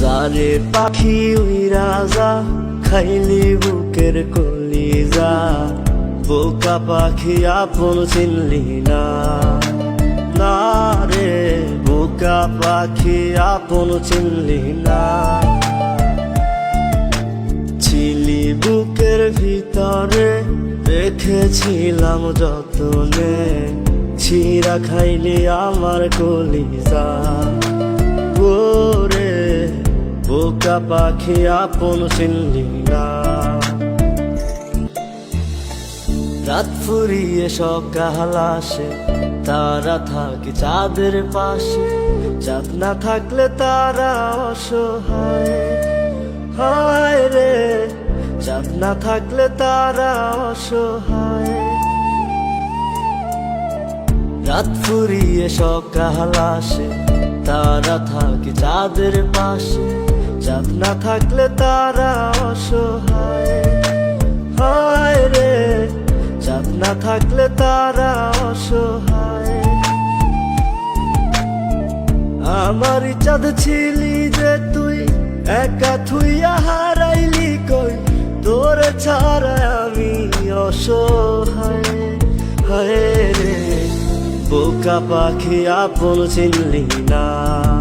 যারে পাখি ওই রাজা, খাইলি বুকের কলি যা বোকা পাখি আপন চিনলি না। না রে, বোকা পাখি আপন চিনলি না। ছিলি বুকের ভিতরে, রেখেছিলাম যতনে। ছিঁড়া খাইলি আমার কলিজা। বোকা পাখি আপন রাত ফুরিয়ে সকাল আসে, তারা থাকে চাঁদের পাশে। চাঁদ না থাকলে তারা অসহায়। হায় রে, চাঁদ না থাকলে তারা অসহায়। রাত ফুরিয়ে সকাল আসে, তারা থাকে চাঁদের পাশে। চাঁদ না থাকলে তারা অসহায়। হায় রে, চাঁদ না থাকলে তারা অসহায়। আমার চাঁদ ছিলি যে তুই, একা থুইয়া হারাইলি কই? তোর ছাড়া আমি অসহায়। হায় রে, বোকা পাখি আপন চিনলি না।